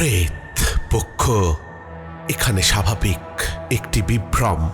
প্রেত পক্ষ এখানে স্বাভাবিক একটি বিভ্রম।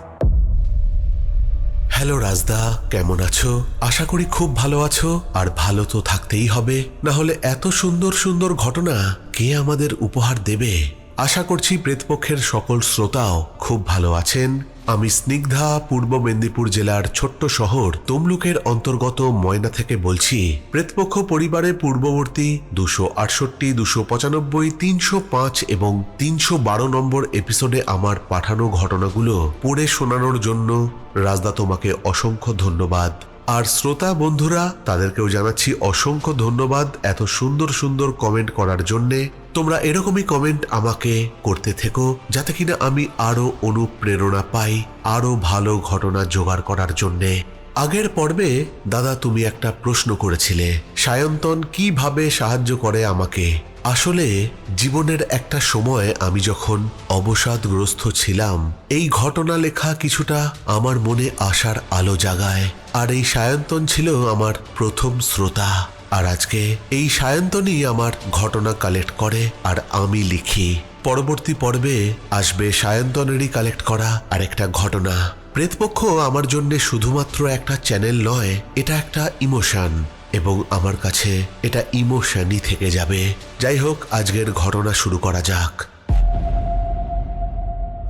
হ্যালো রাজদা, কেমন আছো? আশা করি খুব ভালো আছো, আর ভালো তো থাকতেই হবে। না হলে এত সুন্দর সুন্দর ঘটনা কে আমাদের উপহার দেবে? আশা করছি প্রেতপক্ষের সকল শ্রোতাও খুব ভালো আছেন। আমি স্নিগ্ধা, পূর্ব মেদিনীপুর জেলার ছোট্ট শহর তমলুকের অন্তর্গত ময়না থেকে বলছি, প্রেতপক্ষ পরিবারে পূর্ববর্তী দুশো আটষট্টি, দুশো পঁচানব্বই, তিনশো পাঁচ এবং তিনশো বারো নম্বর এপিসোডে আমার পাঠানো ঘটনাগুলো পড়ে শোনানোর জন্য রাজদা তোমাকে অসংখ্য ধন্যবাদ। আর শ্রোতা বন্ধুরা, তাদেরকেও জানাচ্ছি অসংখ্য ধন্যবাদ এত সুন্দর সুন্দর কমেন্ট করার জন্যে। তোমরা এরকমই কমেন্ট আমাকে করতে থেকো, যাতে কিনা আমি আরও অনুপ্রেরণা পাই, আরও ভালো ঘটনা জোগাড় করার জন্যে। আগের পর্বে দাদা তুমি একটা প্রশ্ন করেছিলে, সায়ন্তন কীভাবে সাহায্য করে আমাকে? আসলে জীবনের একটা সময় আমি যখন অবসাদগ্রস্ত ছিলাম, এই ঘটনা লেখা কিছুটা আমার মনে আসার আলো জাগায়। আর এই সায়ন্তন ছিল আমার প্রথম শ্রোতা। আর আজকে এই সায়ন্তনই আমার ঘটনা কালেক্ট করে আর আমি লিখি। পরবর্তী পর্বে আসবে সায়ন্তনেরই কালেক্ট করা আরেকটা ঘটনা। প্রেতপক্ষ আমার জন্য শুধুমাত্র একটা চ্যানেল নয়, এটা একটা ইমোশন। এবং আমার কাছে এটা ইমোশনই থেকে যাবে। যাই হোক, আজকের ঘটনা শুরু করা যাক।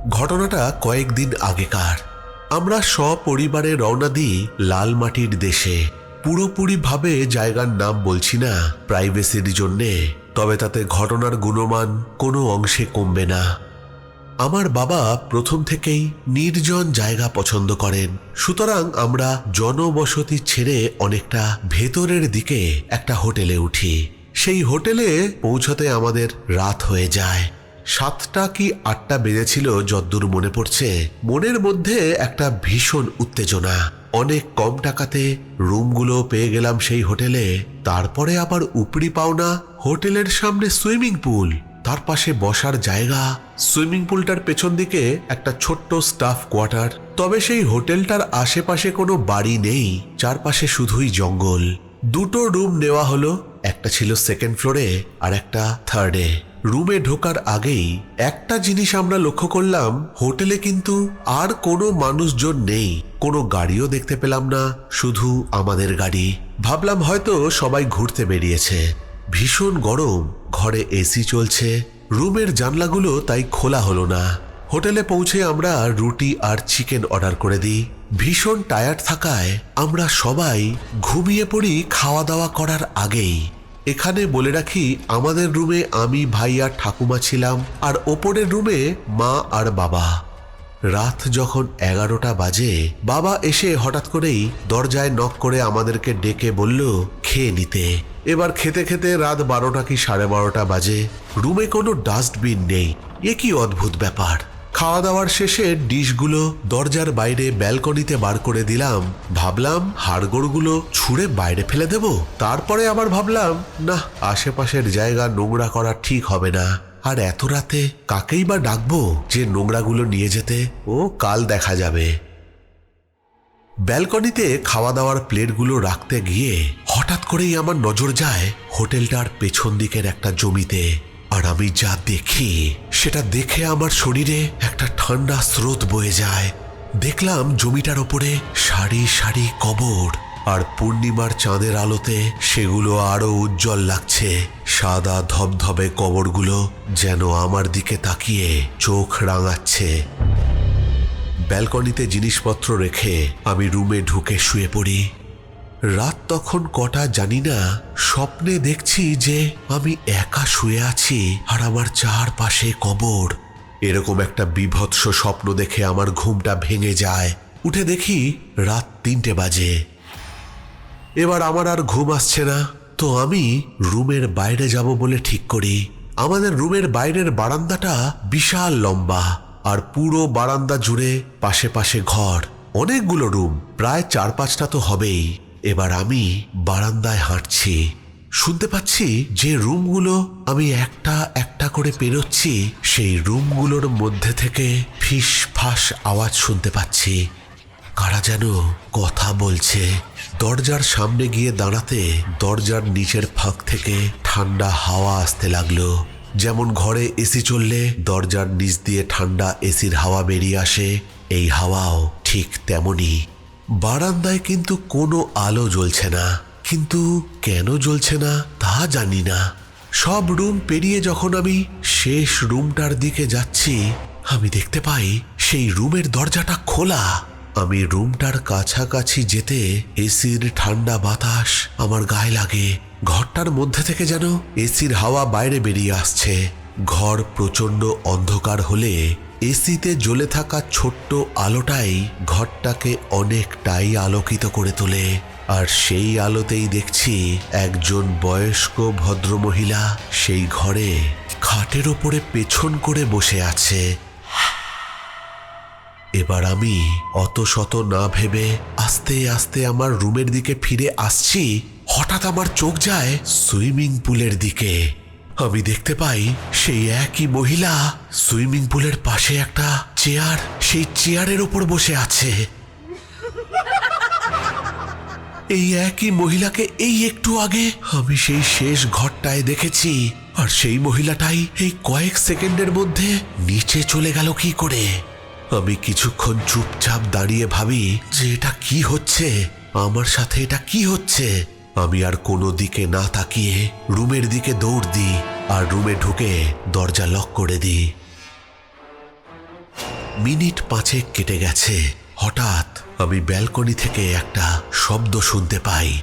ঘটনাটা কয়েকদিন আগেকার। আমরা সপরিবারে রওনা দিই লাল মাটির দেশে। পুরোপুরিভাবে জায়গার নাম বলছি না প্রাইভেসির জন্যে। তবে তাতে ঘটনার গুণমান কোনো অংশে কমবে না। আমার বাবা প্রথম থেকেই নির্জন জায়গা পছন্দ করেন। সুতরাং আমরা জনবসতি ছেড়ে অনেকটা ভেতরের দিকে একটা হোটেলে উঠি। সেই হোটেলে পৌঁছতে আমাদের রাত হয়ে যায়। সাতটা কি আটটা বেজেছিল যদ্দূর মনে পড়ছে। মনের মধ্যে একটা ভীষণ উত্তেজনা। অনেক কম টাকাতে রুমগুলো পেয়ে গেলাম সেই হোটেলে। তারপরে আবার উপরি পাওনা হোটেলের সামনে সুইমিং পুল। তার পাশে বসার জায়গা, সুইমিং পুলটার পেছন দিকে একটা ছোট্ট স্টাফ কোয়ার্টার। তবে সেই হোটেলটার আশেপাশে কোনো বাড়ি নেই, চারপাশে শুধুই জঙ্গল। দুটো রুম নেওয়া হলো, একটা ছিল সেকেন্ড ফ্লোরে আর একটা থার্ডে। রুমে ঢোকার আগেই একটা জিনিস আমরা লক্ষ্য করলাম, হোটেলে কিন্তু আর কোনো মানুষজন নেই, কোনো গাড়িও দেখতে পেলাম না, শুধু আমাদের গাড়ি। ভাবলাম হয়তো সবাই ঘুরতে বেরিয়েছে। ভীষণ গরম ঘরে এসি চলছে। রুমের জানলাগুলো তাই খোলা হলো না। হোটেলে পৌঁছে আমরা রুটি আর চিকেন অর্ডার করে দিই। ভীষণ টায়ার্ড থাকায় আমরা সবাই ঘুমিয়ে পড়ি খাওয়া দাওয়া করার আগেই। এখানে বলে রাখি, আমাদের রুমে আমি ভাই আর ঠাকুমা ছিলাম আর ওপরের রুমে মা আর বাবা। রাত যখন এগারোটা বাজে, বাবা এসে হঠাৎ করেই দরজায় নক করে আমাদেরকে ডেকে বলল, খেয়ে নিতে। এবার খেতে খেতে রাত বারোটা কি সাড়ে বারোটা বাজে? রুমে কোনো ডাস্টবিন নেই। এ কি অদ্ভুত ব্যাপার। খাওয়া দাওয়ার শেষে ডিশগুলো দরজার বাইরে ব্যালকনিতে বার করে দিলাম। ভাবলাম হাড়গোড়গুলো ছুঁড়ে বাইরে ফেলে দেব। তারপরে আবার ভাবলাম না আশেপাশের জায়গা নোংরা করা ঠিক হবে না। আর এত রাতে কাকেই বা ডাকবো যে নোংরাগুলো নিয়ে যেতে? ও, কাল দেখা যাবে। ব্যালকনিতে খাওয়া দাওয়ার প্লেটগুলো রাখতে গিয়ে হঠাৎ করেই আমার নজর যায় হোটেলটার পেছন দিকের একটা জমিতে। আর আমি যা দেখি, সেটা দেখে আমার শরীরে একটা ঠান্ডা স্রোত বয়ে যায়। দেখলাম জমিটার ওপরে সারি সারি কবর, আর পূর্ণিমার চাঁদের আলোতে সেগুলো আরও উজ্জ্বল লাগছে। সাদা ধবধবে কবরগুলো যেন আমার দিকে তাকিয়ে চোখ রাঙাচ্ছে। ব্যালকনিতে জিনিসপত্র রেখে আমি রুমে ঢুকে শুয়ে পড়ি। রাত তখন কটা জানি না, স্বপ্নে দেখছি যে আমি একা শুয়ে আছি আর আমার চারপাশে কবর। এরকম একটা বিভৎস স্বপ্ন দেখে আমার ঘুমটা ভেঙে যায়। উঠে দেখি রাত তিনটে বাজে। এবার আমার আর ঘুম আসছে না, তো আমি রুমের বাইরে যাব বলে ঠিক করি। আমাদের রুমের বাইরের বারান্দাটা বিশাল লম্বা। আর পুরো বারান্দা জুড়ে পাশে পাশে ঘর। অনেকগুলো রুম, প্রায় চার পাঁচটা তো হবেই। এবার আমি বারান্দায় হাঁটছি। শুনতে পাচ্ছি যে রুমগুলো আমি একটা একটা করে পেরোচ্ছি, সেই রুমগুলোর মধ্যে থেকে ফিস ফাস আওয়াজ শুনতে পাচ্ছি। কারা যেন কথা বলছে। দরজার সামনে গিয়ে দাঁড়াতে দরজার নিচের ফাঁক থেকে ঠান্ডা হাওয়া আসতে লাগল। যেমন ঘরে এসি চললে দরজার নিচ দিয়ে ঠান্ডা এসির হাওয়া বেরিয়ে আসে, এই হাওয়াও ঠিক তেমনই। বারান্দায় কিন্তু কোনো আলো জ্বলছে না। কিন্তু কেন জ্বলছে না তা জানি না। সব রুম পেরিয়ে যখন আমি শেষ রুমটার দিকে যাচ্ছি, আমি দেখতে পাই সেই রুমের দরজাটা খোলা। আমি রুমটার কাছাকাছি যেতে এসির ঠান্ডা বাতাস আমার গায়ে লাগে। ঘরটার মধ্যে থেকে যেন এসির হাওয়া বাইরে বেরিয়ে আসছে। ঘর প্রচণ্ড অন্ধকার হলে এসিতে জ্বলে থাকা ছোট্ট আলোটাই ঘরটাকে অনেকটাই আলোকিত করে তোলে। আর সেই আলোতেই দেখছি একজন বয়স্ক ভদ্রমহিলা সেই ঘরে খাটের ওপরে পেছন করে বসে আছে। এবার আমি অত শত না ভেবে আস্তে আস্তে আমার রুমের দিকে ফিরে আসছি। হঠাৎ আমার চোখ যায় সুইমিং পুলের দিকে। আমি দেখতে পাই সেই একই মহিলা সুইমিং পুলের পাশে একটা চেয়ার, সেই চেয়ারের ওপর বসে আছে। এই একই মহিলাকে এই একটু আগে আমি সেই শেষ ঘরটায় দেখেছি, আর সেই মহিলাটাই এই কয়েক সেকেন্ডের মধ্যে নিচে চলে গেল কি করে? আমি কিছুক্ষণ চুপচাপ দাঁড়িয়ে ভাবি যে এটা কি হচ্ছে? আমার সাথে এটা কি হচ্ছে? আমি আর কোনো দিকে না তাকিয়ে রুমের দিকে দৌড় দিই আর রুমে ঢুকে দরজা লক করে দিই। মিনিট পাঁচেক কেটে গেছে। হঠাৎ আমি ব্যালকনি থেকে একটা শব্দ শুনতে পাই।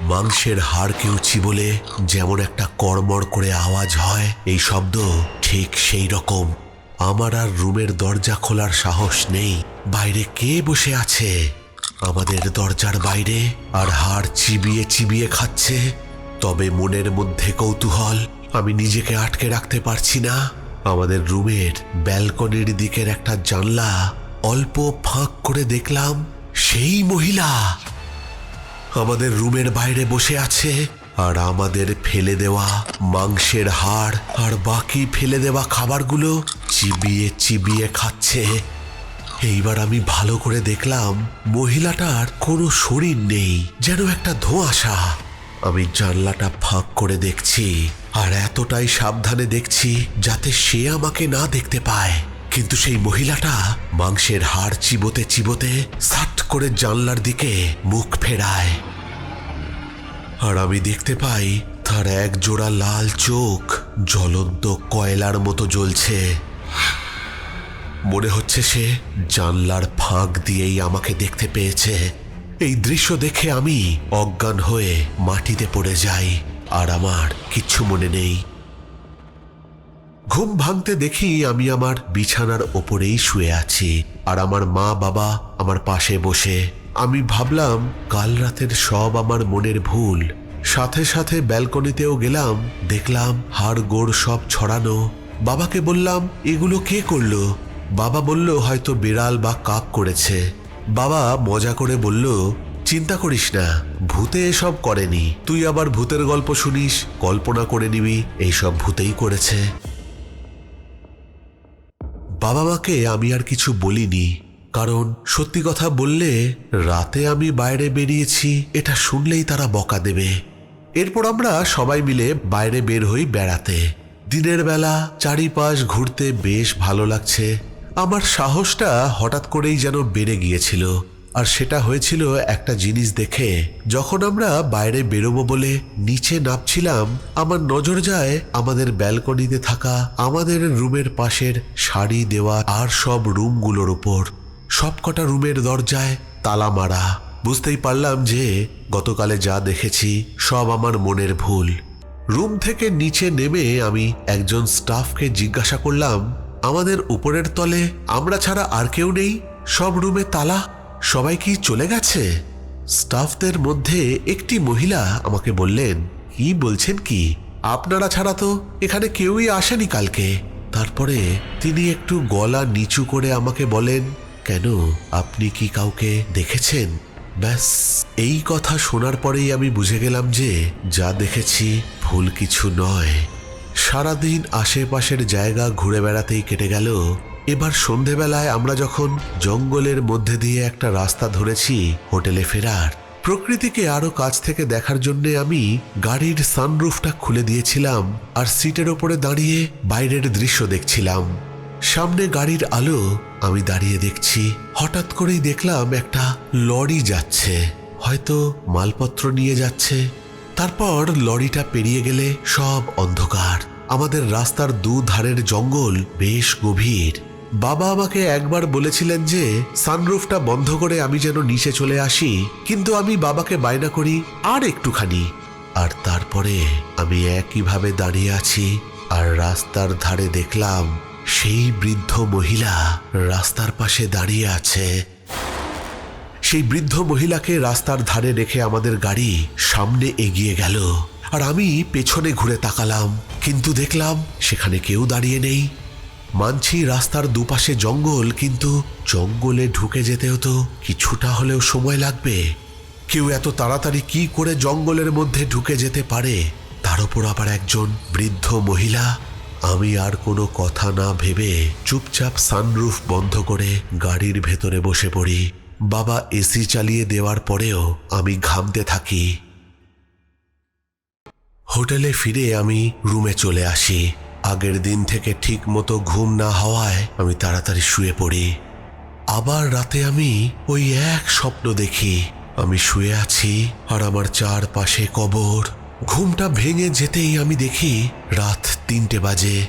মাংসের হাড় কেউছি বলে যেমন একটা কড়মড় করে আওয়াজ হয়, এই শব্দ ঠিক সেই রকম। আমার আর রুমের দরজা খোলার সাহস নেই। বাইরে কে বসে আছে? আমাদের দরজার বাইরে আর হাড় চিবিয়ে চিবিয়ে খাচ্ছে। তবে মনের মধ্যে কৌতূহল, আমি নিজেকে আটকে রাখতে পারছি না। আমাদের রুমের ব্যালকনির দিকের একটা জানলা অল্প ফাঁক করে দেখলাম, সেই মহিলা। আমাদের রুমের বাইরে বসে আছে আর আমাদের ফেলে দেওয়া মাংসের হাড় আর বাকি ফেলে দেওয়া খাবারগুলো চিবিয়ে চিবিয়ে খাচ্ছে। এইবার আমি ভালো করে দেখলাম মহিলাটার কোনো শরীর নেই, যেন একটা ধোঁয়াশা। আমি জানলাটা ফাঁক করে দেখছি আর এতটাই সাবধানে দেখছি যাতে সে আমাকে না দেখতে পায়। কিন্তু সেই মহিলাটা মাংসের হাড় চিবোতে চিবোতে সাট করে জানলার দিকে মুখ ফেরায়। আর আমি দেখতে পাই তার এক জোড়া লাল চোখ, জ্বলন্ত কয়লার মতো জ্বলছে। মনে হচ্ছে সে জানলার ফাঁক দিয়েই আমাকে দেখতে পেয়েছে। এই দৃশ্য দেখে আমি অজ্ঞান হয়ে মাটিতে পড়ে যাই, আর আমার কিচ্ছু মনে নেই। ঘুম ভাঙতে দেখি আমি আমার বিছানার ওপরেই শুয়ে আছি, আর আমার মা বাবা আমার পাশে বসে। আমি ভাবলাম, কাল রাতের সব আমার মনের ভুল। সাথে সাথে ব্যালকনিতেও গেলাম, দেখলাম হাড় গোড় সব ছড়ানো। বাবাকে বললাম, এগুলো কে করল? বাবা বলল, হয়তো বিড়াল বা কাক করেছে। বাবা মজা করে বলল, চিন্তা করিস না, ভূতে এসব করেনি। তুই আবার ভূতের গল্প শুনিস, কল্পনা করে নিবি, এইসব ভূতেই করেছে। বাবা মাকে আমি আর কিছু বলিনি, কারণ সত্যি কথা বললে রাতে আমি বাইরে বেরিয়েছি, এটা শুনলেই তারা বকা দেবে। এরপর আমরা সবাই মিলে বাইরে বের হই বেড়াতে। দিনের বেলা চারিপাশ ঘুরতে বেশ ভালো লাগছে। আমার সাহসটা হঠাৎ করেই যেন বেড়ে গিয়েছিল। আর সেটা হয়েছিল একটা জিনিস দেখে, যখন আমরা বাইরে বেরোবো বলে নিচে নামছিলাম, আমার নজর যায় আমাদের ব্যালকনিতে থাকা, আমাদের রুমের পাশের শাড়ি দেওয়া আর সব রুমগুলোর উপর। সবকটা রুমের দরজায় তালা মারা। বুঝতেই পারলাম যে গতকালে যা দেখেছি সব আমার মনের ভুল। রুম থেকে নিচে নেমে আমি একজন স্টাফকে জিজ্ঞাসা করলাম, আমাদের উপরের তলে আমরা ছাড়া আর কেউ নেই? সব রুমে তালা? সবাই কি চলে গেছে? স্টাফদের মধ্যে একটি মহিলা আমাকে বললেন, কি বলছেন কি? আপনারা ছাড়া তো এখানে কেউই আসেনি কালকে। তারপরে তিনি একটু গলা নিচু করে আমাকে বলেন, কেন? আপনি কি কাউকে দেখেছেন? ব্যাস, এই কথা শোনার পরেই আমি বুঝে গেলাম যে যা দেখেছি ভুল কিছু নয়। সারাদিন আশেপাশের জায়গা ঘুরে বেড়াতেই কেটে গেল। এবার সন্ধেবেলায় আমরা যখন জঙ্গলের মধ্যে দিয়ে একটা রাস্তা ধরেছি হোটেলে ফেরার, প্রকৃতিকে আরও কাছ থেকে দেখার জন্যে আমি গাড়ির সানরুফটা খুলে দিয়েছিলাম আর সিটের ওপরে দাঁড়িয়ে বাইরের দৃশ্য দেখছিলাম। সামনে গাড়ির আলো আমি দাঁড়িয়ে দেখছি, হঠাৎ করেই দেখলাম একটা লরি যাচ্ছে। হয়তো মালপত্র নিয়ে যাচ্ছে। তারপর লরিটা পেরিয়ে গেলে সব অন্ধকার। আমাদের রাস্তার দু ধারের জঙ্গল বেশ গভীর। বাবা আমাকে একবার বলেছিলেন যে, সানরুফটা বন্ধ করে আমি যেন নিচে চলে আসি, কিন্তু আমি বাবাকে বায়না করি আর একটুখানি। আর তারপরে আমি একইভাবে দাঁড়িয়ে আছি, আর রাস্তার ধারে দেখলাম সেই বৃদ্ধ মহিলা রাস্তার পাশে দাঁড়িয়ে আছে। সেই বৃদ্ধ মহিলাকে রাস্তার ধারে রেখে আমাদের গাড়ি সামনে এগিয়ে গেল। আর আমি পেছনে ঘুরে তাকালাম, কিন্তু দেখলাম সেখানে কেউ দাঁড়িয়ে নেই। মানছি রাস্তার দুপাশে জঙ্গল, কিন্তু জঙ্গলে ঢুকে যেতেও তো কিছুটা হলেও সময় লাগবে। কেউ এত তাড়াতাড়ি কি করে জঙ্গলের মধ্যে ঢুকে যেতে পারে? তার উপর আবার একজন বৃদ্ধ মহিলা আমি আর কোনো কথা না ভেবে চুপচাপ সানরুফ বন্ধ করে গাড়ির ভেতরে বসে পড়ি। বাবা এসি চালিয়ে দেওয়ার পরেও আমি ঘামতে থাকি। হোটেলে ফিরে আমি রুমে চলে আসি। আগের দিন থেকে ঠিক মতো ঘুম না হওয়ায় আমি তাড়াতাড়ি শুয়ে পড়ি। আবার রাতে আমি ওই এক স্বপ্ন দেখি। আমি শুয়ে আছি আর আমার চারপাশে কবর। ঘুমটা ভেঙে যেতেই আমি দেখি রাত তিনটে বাজে।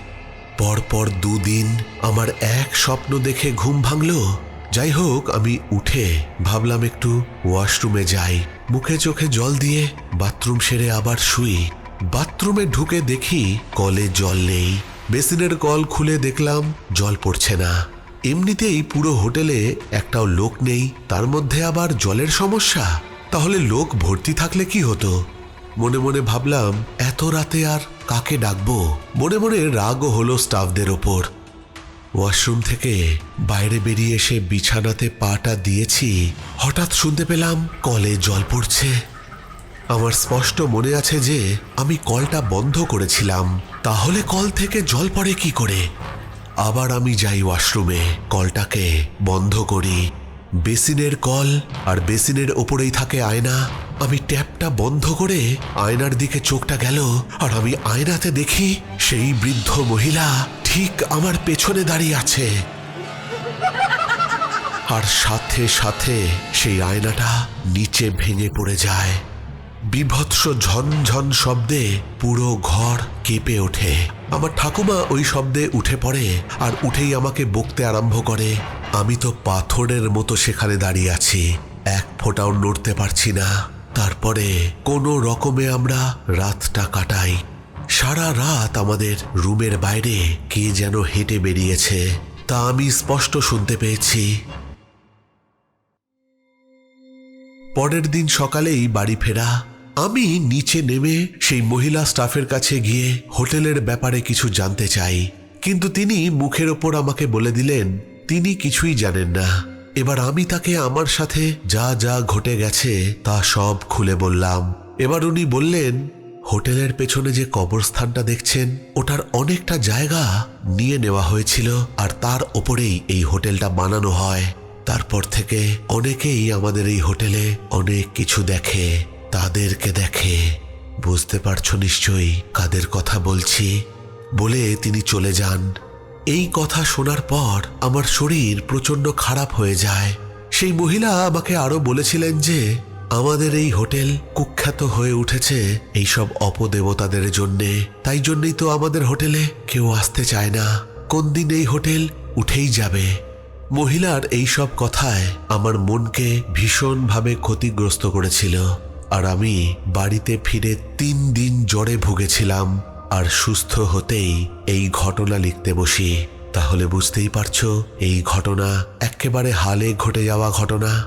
পরপর দুদিন আমার এক স্বপ্ন দেখে ঘুম ভাঙলো। যাই হোক, আমি উঠে ভাবলাম একটু ওয়াশরুমে যাই। মুখে চোখে জল দিয়ে বাথরুম সেরে আবার শুই। বাথরুমে ঢুকে দেখি কলে জল নেই। বেসিনের কল খুলে দেখলাম জল পড়ছে না। এমনিতেই পুরো হোটেলে একটাও লোক নেই, তার মধ্যে আবার জলের সমস্যা? তাহলে লোক ভর্তি থাকলে কি হতো? মনে মনে ভাবলাম, এত রাতে আর কাকে ডাকবো? মনে মনে রাগও হলো স্টাফদের ওপর। ওয়াশরুম থেকে বাইরে বেরিয়ে এসে বিছানাতে পাটা দিয়েছি, হঠাৎ শুনতে পেলাম কলে জল পড়ছে। আমার স্পষ্ট মনে আছে যে আমি কলটা বন্ধ করেছিলাম, তাহলে কল থেকে জল পড়ে কি করে? আবার আমি যাই ওয়াশরুমে, কলটাকে বন্ধ করি। বেসিনের কল আর বেসিনের ওপরেই থাকে আয়না। আমি ট্যাপটা বন্ধ করে আয়নার দিকে চোখটা গেল আর আমি আয়নাতে দেখি সেই বৃদ্ধ মহিলা ঠিক আমার পেছনে দাঁড়িয়ে আছে। আর সাথে সাথে সেই আয়নাটা নিচে ভেঙে পড়ে যায়। বিভৎস ঝনঝন শব্দে পুরো ঘর কেঁপে ওঠে। আমার ঠাকুমা ওই শব্দে উঠে পড়ে আর উঠেই আমাকে বকতে আরম্ভ করে। আমি তো পাথরের মতো সেখানে দাঁড়িয়ে আছি। এক ফোঁটাও নড়তে পারছি না। তারপরে কোনো রকমে আমরা রাতটা কাটাই। সারা রাত আমাদের রুমের বাইরে কে যেন হেঁটে বেরিয়েছে, তা আমি স্পষ্ট শুনতে পেয়েছি। পরের দিন সকালেই বাড়ি ফেরা, আমি নিচে নেমে সেই মহিলা স্টাফের কাছে গিয়ে হোটেলের ব্যাপারে কিছু জানতে চাই। কিন্তু তিনি মুখের ওপর আমাকে বলে দিলেন তিনি কিছুই জানেন না। এবার আমি তাকে আমার সাথে যা যা ঘটে গেছে তা সব খুলে বললাম। এবার উনি বললেন, হোটেলের পেছনে যে কবরস্থানটা দেখছেন, ওটার অনেকটা জায়গা নিয়ে নেওয়া হয়েছিল আর তার ওপরেই এই হোটেলটা বানানো হয়। তারপর থেকে অনেকেই আমাদের এই হোটেলে অনেক কিছু দেখে, তাদেরকে দেখে। বুঝতে পারছ নিশ্চয়ই কাদের কথা বলছি? বলে তিনি চলে যান। এই কথা শোনার পর আমার শরীর প্রচণ্ড খারাপ হয়ে যায়। সেই মহিলা আমাকে আরও বলেছিলেন যে, আমাদের এই হোটেল কুখ্যাত হয়ে উঠেছে এইসব অপদেবতাদের জন্যে। তাই জন্যই তো আমাদের হোটেলে কেউ আসতে চায় না। কোন দিন এই হোটেল উঠেই যাবে? মহিলার এই সব কথায় আমার মনকে ভীষণভাবে ক্ষতিগ্রস্ত করেছিল। আর আমি বাড়িতে ফিরে তিন দিন জ্বরে ভুগেছিলাম। আর সুস্থ হতেই এই ঘটনা লিখতে বসি। তাহলে বুঝতেই পারছ, এই ঘটনা একেবারে হালে ঘটে যাওয়া ঘটনা।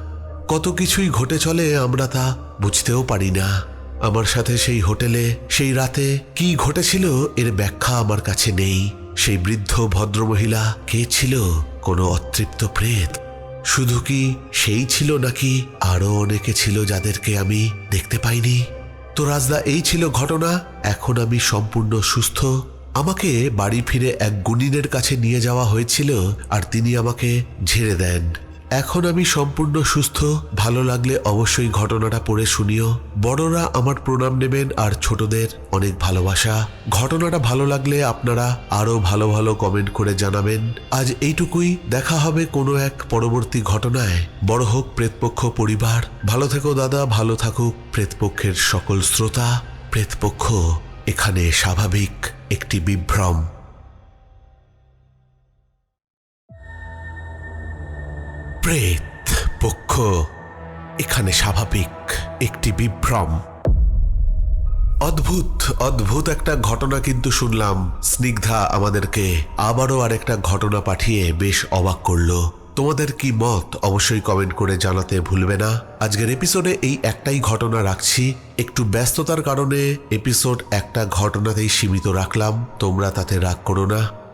কত কিছুই ঘটে চলে আমরা তা বুঝতেও পারি না। আমার সাথে সেই হোটেলে, সেই রাতে কি ঘটেছিল এর ব্যাখ্যা আমার কাছে নেই। সেই বৃদ্ধ ভদ্রমহিলা কে ছিল? কোনো অতৃপ্ত প্রেত? শুধু কি সেই ছিল নাকি আরও অনেকে ছিল যাদেরকে আমি দেখতে পাইনি? তো রাজদা, এই ছিল ঘটনা। এখন আমি সম্পূর্ণ সুস্থ। আমাকে বাড়ি ফিরে এক গুণিনের কাছে নিয়ে যাওয়া হয়েছিল, আর তিনি আমাকে ঝেড়ে দেন। এখন আমি সম্পূর্ণ সুস্থ, ভালো লাগলে অবশ্যই ঘটনাটা পড়ে শুনিও। বড়রা আমার প্রণাম নেবেন আর ছোটদের অনেক ভালোবাসা। ঘটনাটা ভালো লাগলে আপনারা আরও ভালো ভালো কমেন্ট করে জানাবেন। আজ এইটুকুই, দেখা হবে কোনো এক পরবর্তী ঘটনায়। বড় হোক প্রেতপক্ষ পরিবার। ভালো থেকো দাদা, ভালো থাকুক প্রেতপক্ষের সকল শ্রোতা। প্রেতপক্ষ, এখানে স্বাভাবিক একটি বিভ্রম। প্রেত পক্ষ এখানে স্বাভাবিক একটি বিভ্রম। অদ্ভুত অদ্ভুত একটা ঘটনা কিন্তু শুনলাম। স্নিগ্ধা আমাদেরকে আবারও আরেকটা ঘটনা পাঠিয়ে বেশ অবাক করল। তোমাদের কি মত অবশ্যই কমেন্ট করে জানাতে ভুলবে না। আজকের এপিসোডে এই একটাই ঘটনা রাখছি। একটু ব্যস্ততার কারণে এপিসোড একটা ঘটনাতেই সীমিত রাখলাম। তোমরা তাতে রাগ করো না।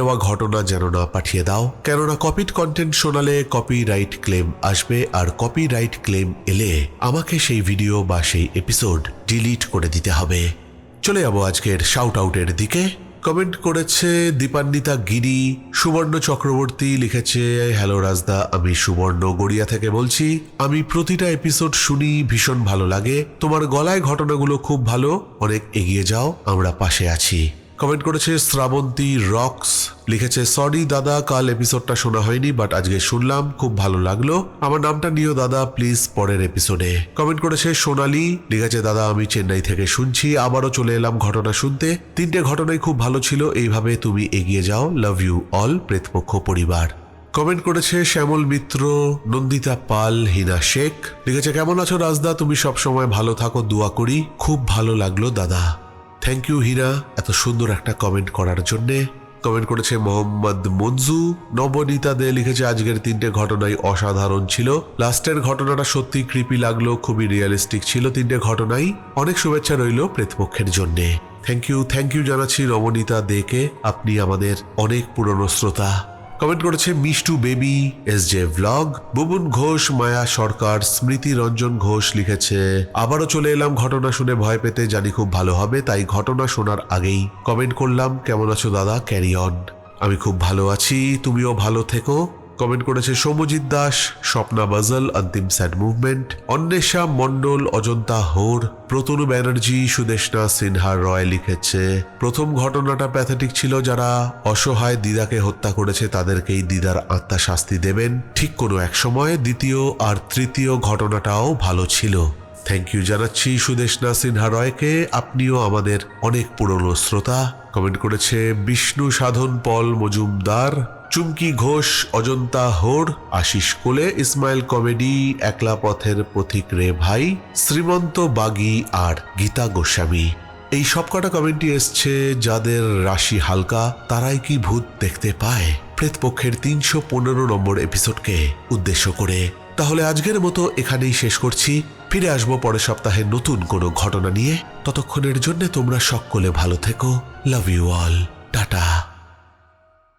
নেওয়া ঘটনা যেন না পাঠিয়ে দাও। কেননা কপিড কন্টেন্ট শোনালে কপিরাইট ক্লেম আসবে আর কপিরাইট ক্লেম এলে আমাকে সেই ভিডিও বা সেই এপিসোড ডিলিট করে দিতে হবে। চলে যাব আজকের শাউট আউটের দিকে। কমেন্ট করেছে দীপান্বিতা গিরি, সুবর্ণ চক্রবর্তী লিখেছে হ্যালো রাজদা, আমি সুবর্ণ গড়িয়া থেকে বলছি, আমি প্রতিটা এপিসোড শুনি, ভীষণ ভালো লাগে। তোমার গলায় ঘটনাগুলো খুব ভালো, অনেক এগিয়ে যাও, আমরা পাশে আছি। কমেন্ট করেছে শ্রাবন্তী রক্স। লিখেছে সরি দাদা, কাল এপিসোডটা শোনা হয়নি বাট আজকে শুনলাম, খুব ভালো লাগল। আমার নামটা নিও দাদা প্লিজ পরের এপিসোডে কমেন্ট করেছে, সোনালি। লিখেছে, দাদা, আমি চেন্নাই থেকে শুনছি, আবারও চলে এলাম ঘটনা শুনতে। তিনটে ঘটনাই খুব ভালো ছিল, এইভাবে তুমি এগিয়ে যাও। লাভ ইউ অল প্রেতপক্ষ পরিবার। কমেন্ট করেছে, শ্যামল মিত্র, নন্দিতা পাল, হিনা শেখ। লিখেছে, কেমন আছো রাজদা? তুমি সব সময় ভালো থাকো, দোয়া করি। খুব ভালো লাগল, দাদা। থ্যাংক ইউ হীরা এত সুন্দর একটা কমেন্ট করার জন্যে। কমেন্ট করেছে মোহাম্মদ মঞ্জু। নবনীতা দে লিখেছে, আজকের তিনটে ঘটনাই অসাধারণ ছিল। লাস্টের ঘটনাটা সত্যি কৃপি লাগল, খুবই রিয়েলিস্টিক ছিল তিনটে ঘটনাই। অনেক শুভেচ্ছা রইল প্রেতপক্ষের জন্যে। থ্যাংক ইউ থ্যাংক ইউ জানাচ্ছি নবনীতা দেকে। আপনি আমাদের অনেক পুরনো শ্রোতা। কমেন্ট করেছে, Mishtu baby, S J vlog Bubun Ghosh, Maya Sarkar, Smriti Ranjan Ghosh লিখেছে, আবারও চলে এলাম, ঘটনা শুনে ভয় পেতে, জানি খুব ভালো হবে, তাই ঘটনা শোনার আগেই কমেন্ট করলাম, কেমন আছো দাদা? ক্যারি অন আমি খুব ভালো আছি, তুমিও ভালো থেকো। কমেন্ট করেছে সৌমজিৎ দাস, স্বপ্না বাজল, অন্তিম স্যাড মুভমেন্ট অন্বেষা মণ্ডল, অজন্তা হোর প্রতনু ব্যানার্জি সুদেশনা সিনহা রয় লিখেছে। প্রথম ঘটনাটা প্যাথেটিক ছিল যারা অসহায় দিদাকে হত্যা করেছে, তাদেরকেই দিদার আত্মা শাস্তি দেবেন। ঠিক কোনো এক সময় দ্বিতীয় আর তৃতীয় ঘটনাটাও ভালো ছিল। থ্যাংক ইউ জানাচ্ছি সুদেশনা সিনহা রয়কে, আপনিও আমাদের অনেক পুরনো শ্রোতা। কমেন্ট করেছে বিষ্ণু সাধন পল মজুমদার চুমকি ঘোষ, অজন্তা হোর আশিস কোলে, ইসমাইল কমেডি, একলা পথের পথিক রে ভাই, শ্রীমন্ত বাগি আর গীতা গোস্বামী। এই সবকটা কমেন্টই এসছে যাদের রাশি হালকা, তারাই কি ভূত দেখতে পায়? প্রেতপক্ষের তিনশো পনেরো নম্বর এপিসোডকে উদ্দেশ্য করে। তাহলে আজকের মতো এখানেই শেষ করছি। ফিরে আসব পরের সপ্তাহে নতুন কোনো ঘটনা নিয়ে। ততক্ষণের জন্য তোমরা সকলে ভালো থেকো। Love you all tata.